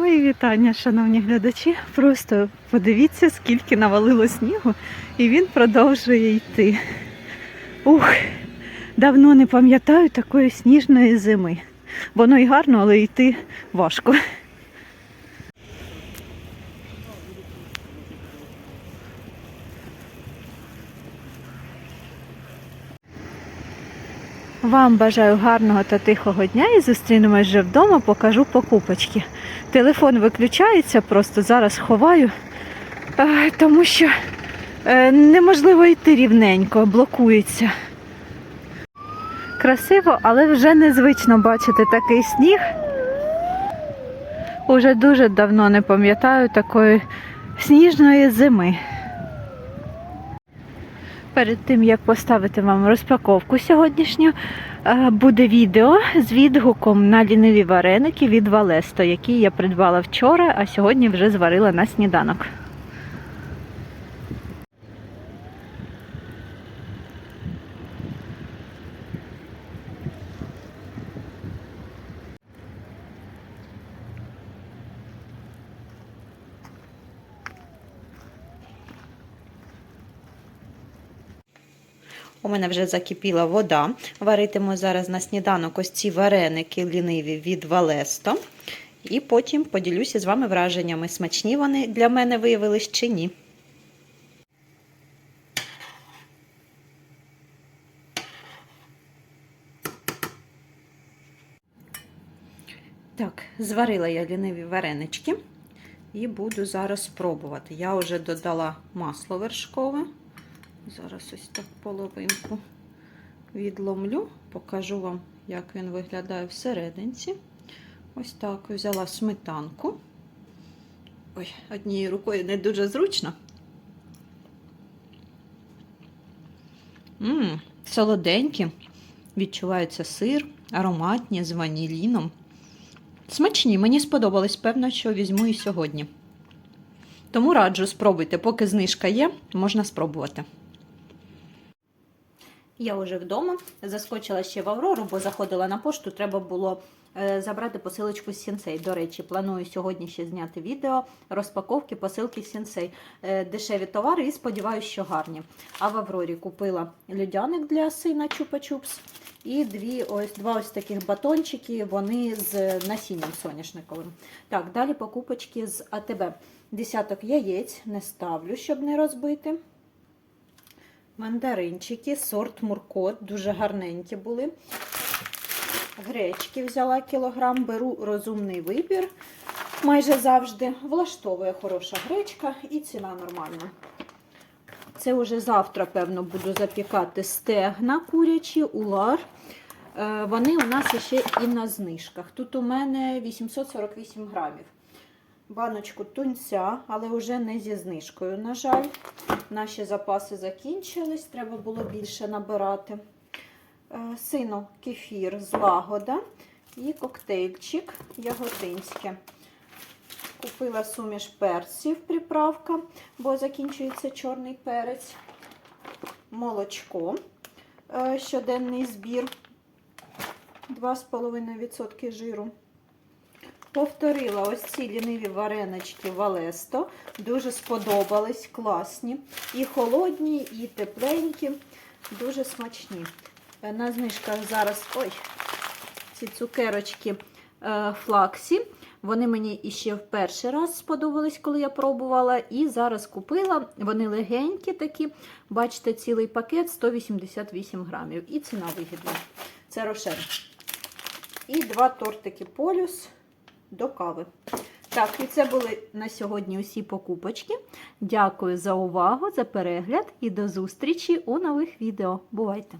Мої вітання, шановні глядачі. Просто подивіться, скільки навалило снігу, і він продовжує йти. Ух, давно не пам'ятаю такої сніжної зими. Воно і гарно, але йти важко. Вам бажаю гарного та тихого дня і зустрінемось вже вдома, покажу покупочки. Телефон виключається, просто зараз ховаю, е, тому що е, неможливо йти рівненько, блокується. Красиво, але вже незвично бачити такий сніг. Уже дуже давно не пам'ятаю такої сніжної зими. Перед тим як поставити вам розпаковку сьогоднішню, е, буде відео з відгуком на ліниві вареники від Валесто, які я придбала вчора, а сьогодні вже зварила на сніданок. У мене вже закипіла вода. Варитиму зараз на сніданок ось ці вареники ліниві від Валесто. І потім поділюся з вами враженнями, смачні вони для мене виявились чи ні. Так, зварила я ліниві варенички і буду зараз пробувати. Я вже додала масло вершкове. Зараз ось так половинку відломлю, покажу вам, як він виглядає всерединці. Ось так взяла сметанку. Ой, однією рукою не дуже зручно. Ммм, солоденькі. Відчувається сир, ароматні з ваніліном. Смачні, мені сподобалось, певно, що візьму і сьогодні. Тому раджу, спробуйте, поки знижка є, можна спробувати. Я вже вдома заскочила ще в Аврору, бо заходила на пошту. Треба було е, забрати посилочку з Сінсей. До речі, планую сьогодні ще зняти відео розпаковки посилки з Сінсей. Е, дешеві товари і сподіваюся, що гарні. А в Аврорі купила льодяник для сина Чупа-Чупс. І дві ось два ось таких батончики, вони з насінням соняшниковим. Так, далі покупочки з АТБ. Десяток яєць не ставлю, щоб не розбити. Мандаринчики, сорт Муркот, дуже гарненькі були. Гречки взяла кілограм, беру розумний вибір. Майже завжди влаштовує хороша гречка і ціна нормальна. Це вже завтра, певно, буду запікати стегна курячі, улар. Е, Вони у нас ще і на знижках. Тут у мене 848 грамів. Баночку тунця, але вже не зі знижкою, на жаль. Наші запаси закінчились, треба було більше набирати. Е, Сину кефір з лагода і коктейльчик яготинське. Купила суміш перців, приправка, бо закінчується чорний перець. Молочко, е, щоденний збір, 2,5% жиру. Повторила ось ці ліниві варенички Валесто. Дуже сподобались, класні. І холодні, і тепленькі, дуже смачні. На знижках зараз ой, ці цукерочки е, флаксі. Вони мені іще в перший раз сподобались, коли я пробувала. І зараз купила. Вони легенькі такі. Бачите, цілий пакет 188 грамів. І ціна вигідна. Це рошен. І два тортики полюс до кави. Так, і це були на сьогодні усі покупочки. Дякую за увагу, за перегляд і до зустрічі у нових відео. Бувайте!